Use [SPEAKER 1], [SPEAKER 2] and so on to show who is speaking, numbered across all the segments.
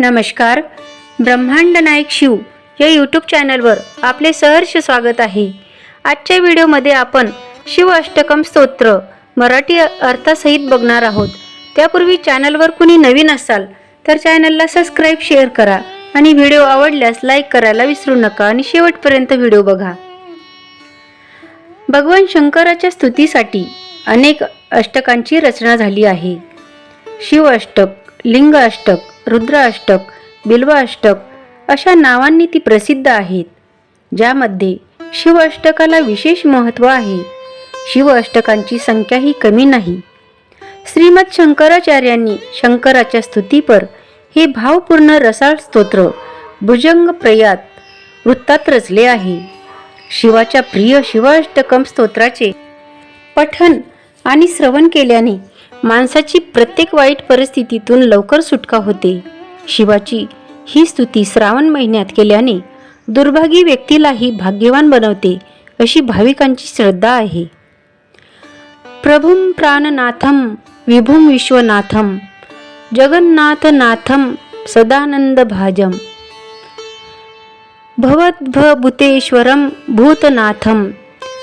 [SPEAKER 1] नमस्कार. ब्रह्मांड नायक शिव या यूट्यूब चॅनलवर आपले सहर्ष स्वागत आहे. आजच्या व्हिडिओमध्ये आपण शिव अष्टकम स्तोत्र मराठी अर्थासहित बघणार आहोत. त्यापूर्वी चॅनलवर कुणी नवीन असाल तर चॅनलला सबस्क्राईब शेअर करा आणि व्हिडिओ आवडल्यास लाईक करायला विसरू नका आणि शेवटपर्यंत व्हिडिओ बघा. भगवान शंकराच्या स्तुतीसाठी अनेक अष्टकांची रचना झाली आहे. शिव अष्टक लिंग अष्टक रुद्राष्टक बिल्वाष्टक अष्टक अशा नावांनी ती प्रसिद्ध आहेत ज्यामध्ये शिव अष्टकाला विशेष महत्त्व आहे. शिव अष्टकांची संख्याही कमी नाही. श्रीमद शंकराचार्यांनी शंकराच्या स्तुतीपर हे भावपूर्ण रसाळ स्तोत्र भुजंग प्रयात वृत्तात रचले आहे. शिवाच्या प्रिय शिवाष्टकम स्तोत्राचे पठन आणि श्रवण केल्याने माणसाची प्रत्येक वाईट परिस्थितीतून लवकर सुटका होते. शिवाची ही स्तुती श्रावण महिन्यात केल्याने दुर्भागी व्यक्तीलाही भाग्यवान बनवते अशी भाविकांची श्रद्धा आहे. प्रभुं प्राणनाथम विभुम विश्वनाथम जगन्नाथनाथम सदानंद भाजम भवद्भूतेश्वरम भूतनाथम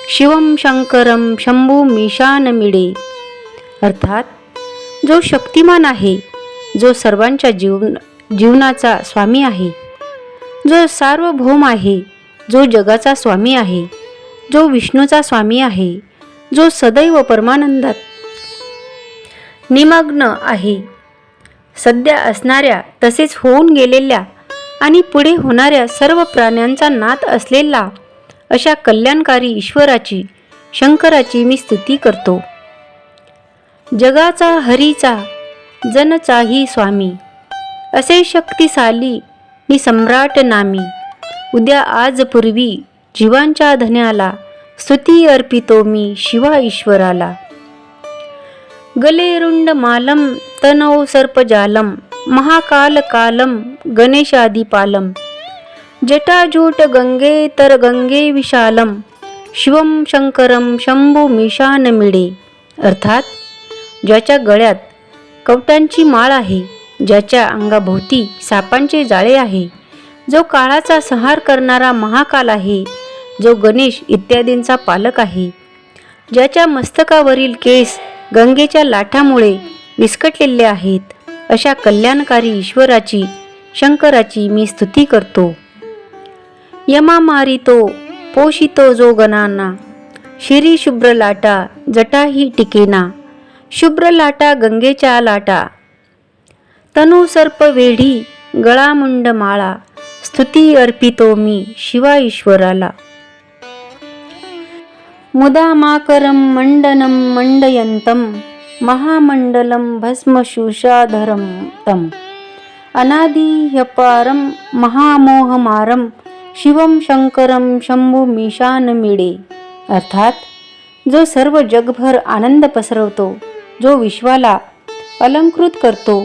[SPEAKER 1] शिवम शंकरम शंभू मिशानमिडे अर्थात जो शक्तिमान आहे जो सर्वांच्या जीवन जीवनाचा स्वामी आहे जो सार्वभौम आहे जो जगाचा स्वामी आहे जो विष्णूचा स्वामी आहे जो सदैव परमानंदात निमग्न आहे सध्या असणाऱ्या तसेच होऊन गेलेल्या आणि पुढे होणाऱ्या सर्व प्राण्यांचा नात असलेला अशा कल्याणकारी ईश्वराची शंकराची मी स्तुती करतो. जगाचा हरीचा जनचाही स्वामी. असे शक्तिशाली नि सम्राट नामी. उद्या आज पूर्वी जीवांच्या धन्याला स्तुती अर्पितो मी शिवा ईश्वराला. गले रुंड मालम तनौ सर्पजालम महाकाल कालम गणेशादिपालम. जटाजूट गंगे तर गंगे विशालम शिवम शंकरम शंभू मिशान मिडे. अर्थात ज्याच्या गळ्यात कवटांची माळ आहे ज्याच्या अंगाभोवती सापांचे जाळे आहे जो काळाचा संहार करणारा महाकाल आहे जो गणेश इत्यादींचा पालक आहे. ज्याच्या मस्तकावरील केस गंगेच्या लाटामुळे विस्कटलेले आहेत अशा कल्याणकारी ईश्वराची शंकराची मी स्तुती करतो. यमा मारितो पोषितो जो गणांना शिरी शुभ्र लाटा जटाही टिकेना. शुभ्र लाटा गंगेच्या लाटा. तनु सर्प वेढी गळामुंड माळा. स्तुती अर्पितो मी शिवा ईश्वराला. मुदामाकरं मण्डनं मण्डयन्तं महामण्डलं भस्मशूषाधरं तम् अनादिह्यपारं महामोहमारं शिवं शंकरं शंभुमीशानमिडे अर्थात जो सर्व जगभर आनंद पसरवतो जो विश्वाला अलंकृत करतो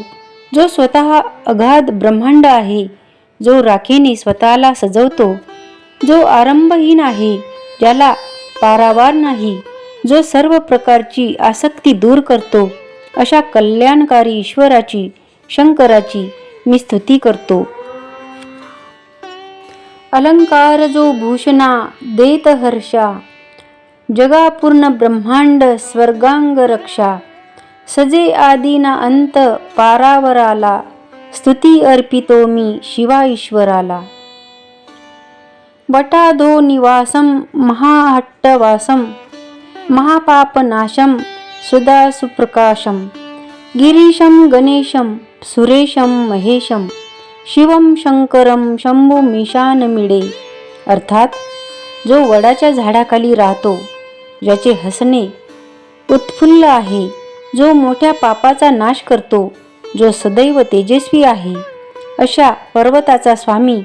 [SPEAKER 1] जो स्वतः अगाध ब्रह्मांड आहे जो राखीने स्वतःला सजवतो जो आरंभहीन आहे ज्याला पारावार नाही जो सर्व प्रकारची आसक्ती दूर करतो अशा कल्याणकारी ईश्वराची शंकराची मी स्तुती करतो. अलंकार जो भूषणा देत हर्षा जगापूर्ण ब्रह्मांड स्वर्गांग रक्षा सजे आदिना अंत पारावराला स्तुती अर्पितो मी शिवा ईश्वराला वटाधो निवासम महाहट्टवासं महापापनाशं सुधा सुप्रकाशं गिरीशं गणेशं सुरेशं महेशं शंभू मिशान मिळे अर्थात जो वडाच्या झाडाखाली राहतो ज्याचे हसणे उत्फुल्ल आहे जो मोठ्या पापाचा नाश करतो जो सदैव तेजस्वी आहे. अशा पर्वताचा स्वामी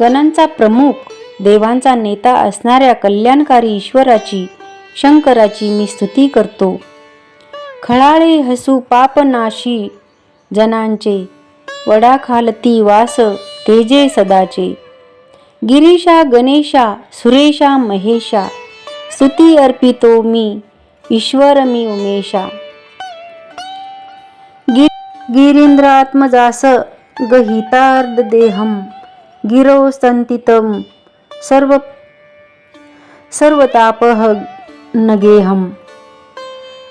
[SPEAKER 1] गणांचा प्रमुख देवांचा नेता असणाऱ्या कल्याणकारी ईश्वराची शंकराची मी स्तुती करतो. खळाळे हसू पापनाशी जनांचे वडाखालती वास तेजे सदाचे. गिरीशा गणेशा सुरेशा महेशा स्तुती अर्पितो मी ईश्वर मी उमेशा. गिरिंद्रात्मजास गहितार्द गहितार्धदेहं गिरौ सन्तितं सर्व सर्वतापः नगेहं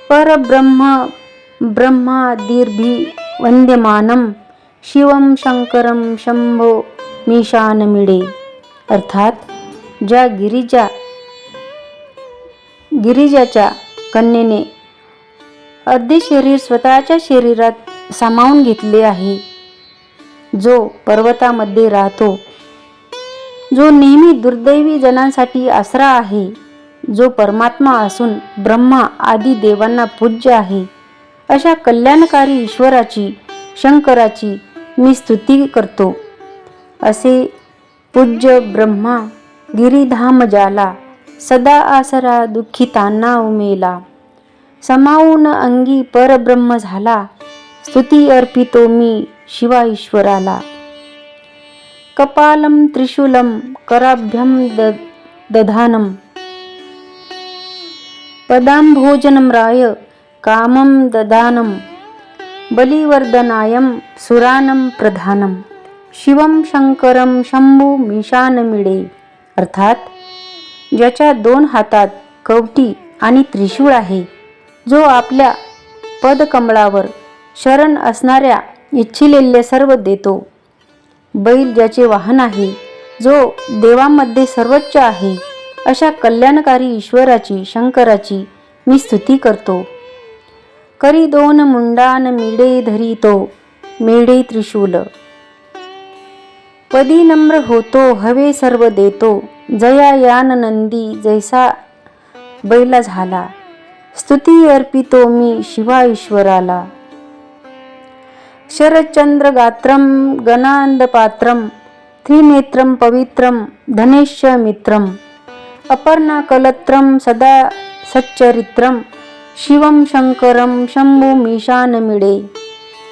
[SPEAKER 1] परब्रह्म ब्रह्मादीर्भिवन्द्यमानं शिवं शंकरं शंभो मिळे अर्थात ज्या गिरिजा गिरिजाच्या कन्येने अर्धे शरीर स्वतःच्या शरीरात सामावून घेतले आहे. जो पर्वतामध्ये राहतो जो नेहमी दुर्दैवी जनांसाठी आसरा आहे जो परमात्मा असून ब्रह्मा आदी देवांना पूज्य आहे अशा कल्याणकारी ईश्वराची शंकराची मी स्तुती करतो. असे पूज्य ब्रह्मा गिरिधाम जाला सदा आसरा दुःखितांना उमेला. समावून अंगी परब्रह्म झाला स्तुती अर्पितो मी शिवा ईश्वराला कपालं त्रिशूलं कराभ्यं द दधानं. पदाम्भोजनं राय कामं ददानं बलिवर्धनायं सुरानं प्रधानं. शिवं शंकरं शंभू मिळे अर्थात ज्याच्या दोन हातात कवटी आणि त्रिशूळ आहे जो आपल्या पदकमळावर शरण असणाऱ्या इच्छिलेले सर्व देतो. बैल ज्याचे वाहन आहे जो देवांमध्ये सर्वोच्च आहे अशा कल्याणकारी ईश्वराची शंकराची मी स्तुती करतो. करी दोन मुंडान मिडे धरितो मेढे त्रिशूल. पदी नम्र होतो हवे सर्व देतो. जया यान नंदी जैसा बैला झाला. स्तुती अर्पितो मी शिवा ईश्वराला. शरच्चंद्रगात्रं गणांदपात्रं त्रिनेत्रं पवित्रं धनेश्य मित्रम् अपर्णाकलत्रं सदा सच्चरित्रं शिवम शंकरम शंभू मिळे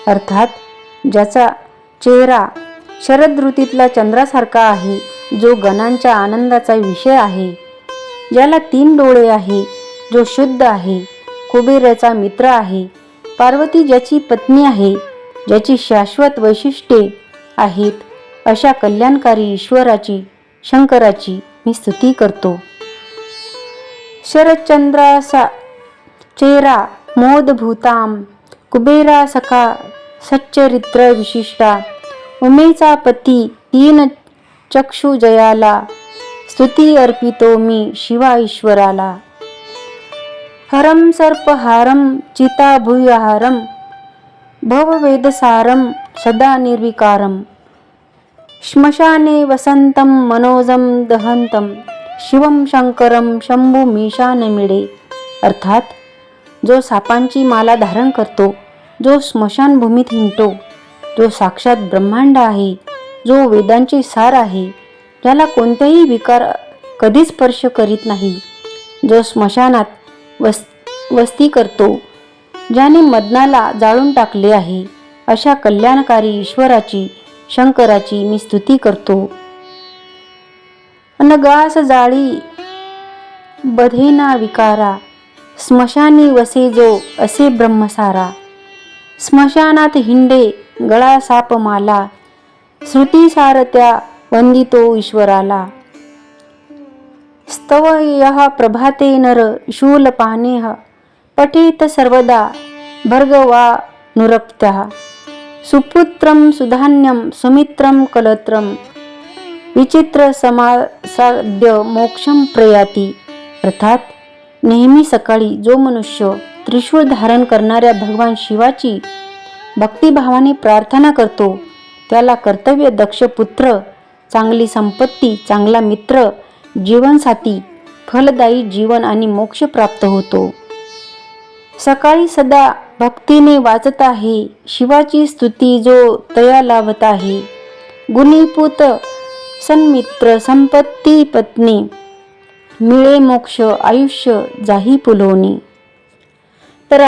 [SPEAKER 1] अर्थात ज्याचा चेहरा शरद ऋतूतला चंद्रासारखा आहे जो गणांच्या आनंदाचा विषय आहे ज्याला तीन डोळे आहे जो शुद्ध आहे कुबेराचा मित्र आहे पार्वती ज्याची पत्नी आहे ज्याची शाश्वत वैशिष्ट्ये आहेत अशा कल्याणकारी ईश्वराची शंकराची मी स्तुती करतो. शरदचंद्रासा चेरा मोदभूताम कुबेरा सखा सच्चरित्र विशिष्टा उमेचा पती तीन चक्षु जयाला स्तुती अर्पितो मी शिवा ईश्वराला. हरम सर्पहारम चिताभूयहारम भववेदसारं सदा निर्विकारं। श्मशाने वसंतं मनोजं दहन्तं शिवं शंकरं शंभू अर्थात जो सापांची माला धारण करतो जो स्मशानभूमीत हिंडतो जो साक्षात ब्रह्मांड आहे जो वेदांचे सार आहे ज्याला कोणतेही विकार कधीच स्पर्श करीत नाही। जो स्मशानात वस वस्ती करतो ज्याने मदनाला जाळून टाकले आहे अशा कल्याणकारी ईश्वराची शंकराची मी स्तुती करतो. अनगास जाळी बधेना विकारा स्मशानी वसे जो असे ब्रह्मसारा. स्मशानात हिंडे गळा साप माला श्रुती वंदितो ईश्वराला. स्तव यः प्रभाते नर शूलपानेह पठेत सर्वदा भर्गवा नुरक्तः। सुपुत्रं सुधान्यं सुमित्रं कलत्रं विचित्र समासाद्य मोक्षम प्रयाती। अर्थात नेहमी सकाळी जो मनुष्य त्रिशूळ धारण करणाऱ्या भगवान शिवाची भक्तिभावाने प्रार्थना करतो त्याला कर्तव्य दक्ष पुत्र चांगली संपत्ती चांगला मित्र जीवनसाथी फलदायी जीवन आणि मोक्ष प्राप्त होतो। सकाळी सदा भक्तीने वाचत आहे. शिवाची स्तुती जो तया लाभत आहे. गुणीपूत सन्मित्र संपत्ती पत्नी मिळे मोक्ष आयुष्य जाही पुलवणी तर